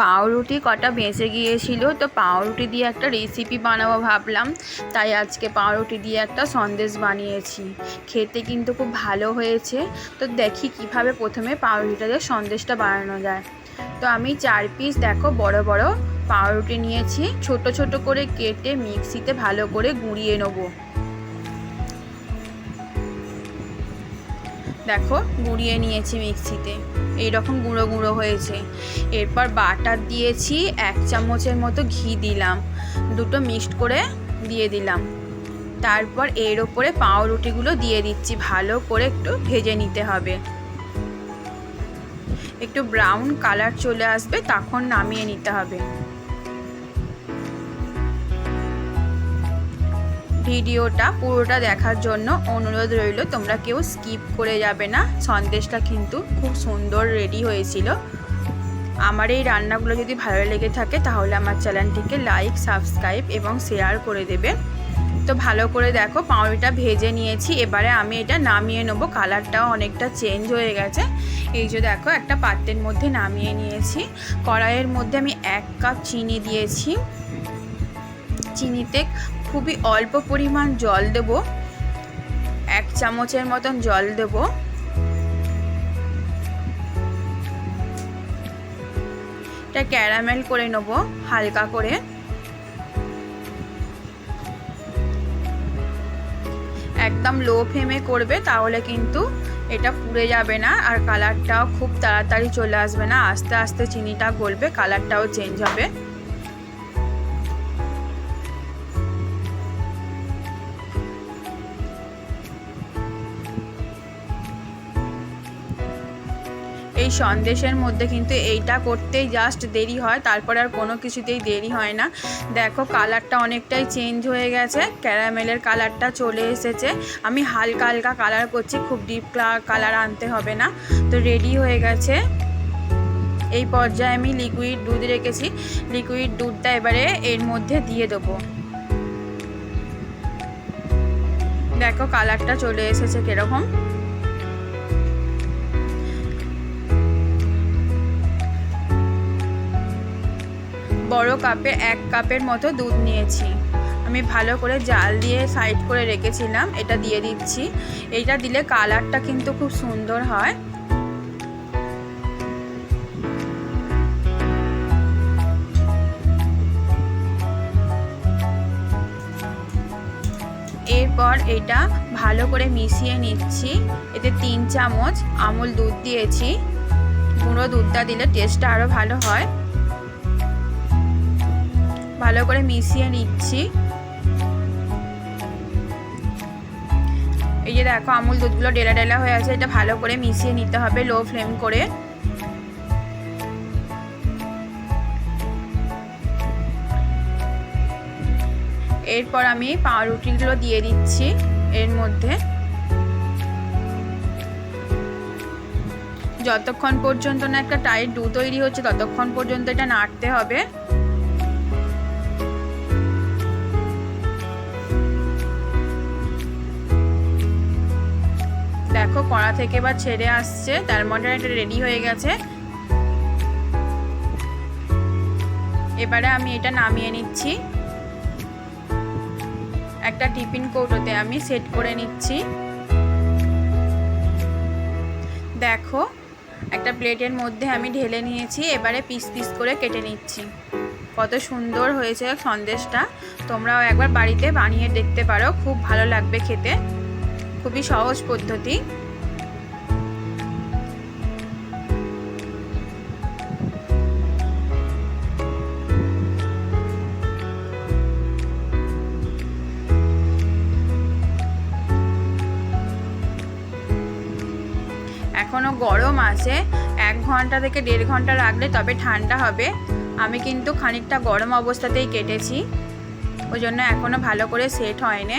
পাউরুটি কটা বেঁচে গিয়েছিল, তো পাউরুটি দিয়ে একটা রেসিপি বানাবো ভাবলাম। তাই আজকে পাউরুটি দিয়ে একটা সন্দেশ বানিয়েছি। খেতে কিন্তু খুব ভালো হয়েছে। তো দেখি কীভাবে প্রথমে পাউরুটিটা দিয়ে সন্দেশটা বানানো যায়। তো আমি চার পিস দেখো বড় বড় পাউরুটি নিয়েছি। ছোট ছোট করে কেটে মিক্সিতে ভালো করে গুঁড়িয়ে নেব। দেখো, গুঁড়িয়ে নিয়েছি মিক্সিতে। এইরকম গুঁড়ো গুঁড়ো হয়েছে। এরপর বাটার দিয়েছি, এক চামচের মতো ঘি দিলাম। দুটো মিক্সড করে দিয়ে দিলাম। তারপর এর ওপরে পাউরুটিগুলো দিয়ে দিচ্ছি, ভালো করে একটু ভেজে নিতে হবে। একটু ব্রাউন কালার চলে আসবে, তখন নামিয়ে নিতে হবে। ভিডিওটা পুরোটা দেখার জন্য অনুরোধ রইল, তোমরা কেউ স্কিপ করে যাবে না। সন্দেশটা কিন্তু খুব সুন্দর রেডি হয়েছিল। আমার এই রান্নাগুলো যদি ভালো লেগে থাকে, তাহলে আমার চ্যানেলটিকে লাইক, সাবস্ক্রাইব এবং শেয়ার করে দেবে। তো ভালো করে দেখো পাউরিটা ভেজে নিয়েছি। এবারে আমি এটা নামিয়ে নেব। কালারটাও অনেকটা চেঞ্জ হয়ে গেছে। এই যে দেখো, একটা পাত্রের মধ্যে নামিয়ে নিয়েছি। কড়াইয়ের মধ্যে আমি এক কাপ চিনি দিয়েছি। চিনিতে খুবই অল্প পরিমাণ জল দেব। এক চামচের মতন জল দেব। এটা ক্যারামেল করে নেব, হালকা করে। একদম লো ফ্লেমে করবে, তাহলে কিন্তু এটা পুড়ে যাবে না, আর কালারটাও খুব তাড়াতাড়ি চলে আসবে না। আস্তে আস্তে চিনিটা গলবে কালারটাও চেঞ্জ হবে। সন্দেশের মধ্যে কিন্তু এইটা করতেই জাস্ট দেরি হয়, তারপরে আর কোনো কিছুতেই দেরি হয় না। দেখো কালারটা অনেকটাই চেঞ্জ হয়ে গেছে ক্যারামেলের কালারটা চলে এসেছে। আমি হালকা হালকা কালার করছি, খুব ডিপ কালার আনতে হবে না। তো রেডি হয়ে গেছে। এই পর্যায়ে আমি লিকুইড দুধ রেখেছি লিকুইড দুধটা এবারে এর মধ্যে দিয়ে দেবো। দেখো কালারটা চলে এসেছে কীরকম। বড় কাপে এক কাপের মতো দুধ নিয়েছি। আমি ভালো করে জাল দিয়ে সাইড করে রেখেছিলাম, এটা দিয়ে দিচ্ছি। এইটা দিলে কালারটা কিন্তু খুব সুন্দর হয়। এরপর এটা ভালো করে মিশিয়ে নিচ্ছি। এতে তিন চামচ আমুল দুধ দিয়েছি। গুঁড়ো দুধটা দিলে টেস্টটা আরও ভালো হয়। ভালো করে মিশিয়ে নিচ্ছি। এই যে দেখো, আমুল দুধগুলো ডেলা ডেলা হয়ে আছে, এটা ভালো করে মিশিয়ে নিতে হবে লো ফ্লেম করে। এরপর আমি পাউরুটিগুলো দিয়ে দিচ্ছি এর মধ্যে। যতক্ষণ পর্যন্ত না একটা টাইট ডু তৈরি হচ্ছে, ততক্ষণ পর্যন্ত এটা নাড়তে হবে। দেখো, কড়া থেকে বা ছেড়ে আসছে। তার মধ্যে এটা রেডি হয়ে গেছে। এবারে আমি এটা নামিয়ে নিচ্ছি। একটা টিফিন কৌটোতে আমি সেট করে নিচ্ছি। দেখো, একটা প্লেটের মধ্যে আমি ঢেলে নিয়েছি। এবারে পিস পিস করে কেটে নিচ্ছি। কত সুন্দর হয়েছে সন্দেশটা। তোমরাও একবার বাড়িতে বানিয়ে দেখতে পারো। খুব ভালো লাগবে খেতে। খুবই সহজ পদ্ধতি। এখনও গরম আছে, এক ঘণ্টা থেকে দেড় ঘণ্টা রাখলে তবে ঠান্ডা হবে। আমি কিন্তু খানিকটা গরম অবস্থাতেই কেটেছি, ওই জন্য এখনও ভালো করে সেট হয়নি।